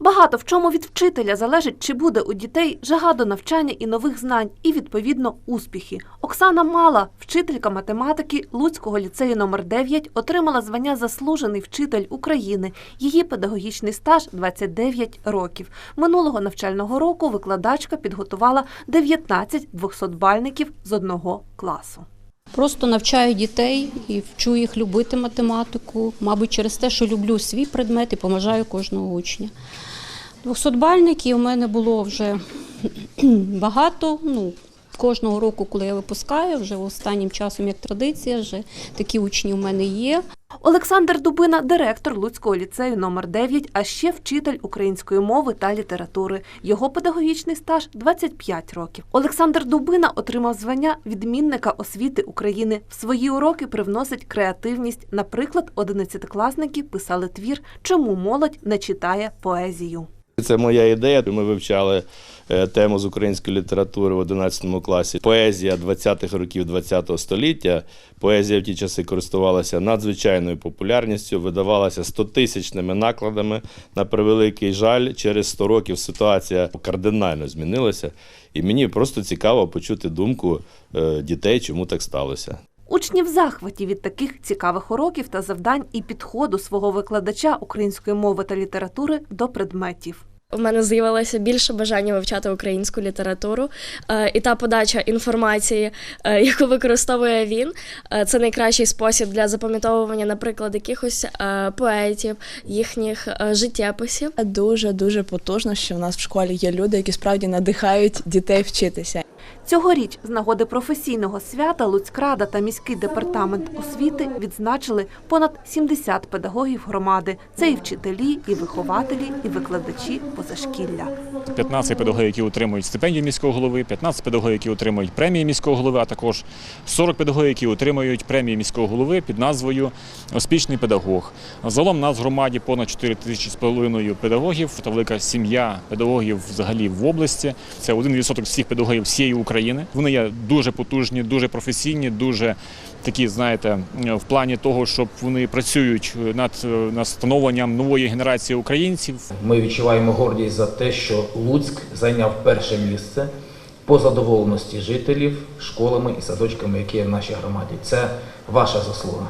Багато в чому від вчителя залежить, чи буде у дітей жага до навчання і нових знань, і відповідно успіхи. Оксана Мала, вчителька математики Луцького ліцею номер 9, отримала звання заслужений вчитель України. Її педагогічний стаж 29 років. Минулого навчального року викладачка підготувала 19 200-бальників з одного класу. Просто навчаю дітей і вчу їх любити математику, мабуть, через те, що люблю свій предмет і поможаю кожного учня. Двохсотбальників у мене було вже багато. Ну, кожного року, коли я випускаю, вже останнім часом як традиція, вже такі учні у мене є. Олександр Дубина, директор Луцького ліцею номер 9, а ще вчитель української мови та літератури. Його педагогічний стаж 25 років. Олександр Дубина отримав звання відмінника освіти України. В свої уроки привносить креативність. Наприклад, одинадцятикласники писали твір Чому молодь не читає поезію. Це моя ідея. Ми вивчали е, тему з української літератури в 11 класі. Поезія 20-х років ХХ століття. Поезія в ті часи користувалася надзвичайною популярністю, видавалася стотисячними накладами. На превеликий жаль, через 100 років ситуація кардинально змінилася. І мені просто цікаво почути думку е, дітей, чому так сталося. Учні в захваті від таких цікавих уроків та завдань і підходу свого викладача української мови та літератури до предметів. У мене з'явилося більше бажання вивчати українську літературу, Е, і та подача інформації, е, яку використовує він, е, це найкращий спосіб для запам'ятовування, наприклад, якихось поетів, їхніх життєписів. Дуже дуже потужно, що в нас в школі є люди, які справді надихають дітей вчитися. Цьогоріч з нагоди професійного свята Луцькрада та міський департамент освіти відзначили понад 70 педагогів громади. Це і вчителі, і вихователі, і викладачі позашкілля. 15 педагогів, які отримують стипендію міського голови, 15 педагогів, які отримують премії міського голови, а також 40 педагогів, які отримують премії міського голови під назвою Успішний педагог. Загалом нас в громаді понад 4 тисячі з половиною педагогів та велика сім'я педагогів взагалі в області. Це 1% всіх педагогів всієї України. Вони є дуже потужні, дуже професійні, дуже такі, знаєте, в плані того, щоб вони працюють над, над становленням нової генерації українців. Ми відчуваємо гордість за те, що Луцьк зайняв перше місце по задоволеності жителів школами і садочками, які є в нашій громаді. Це ваша заслуга.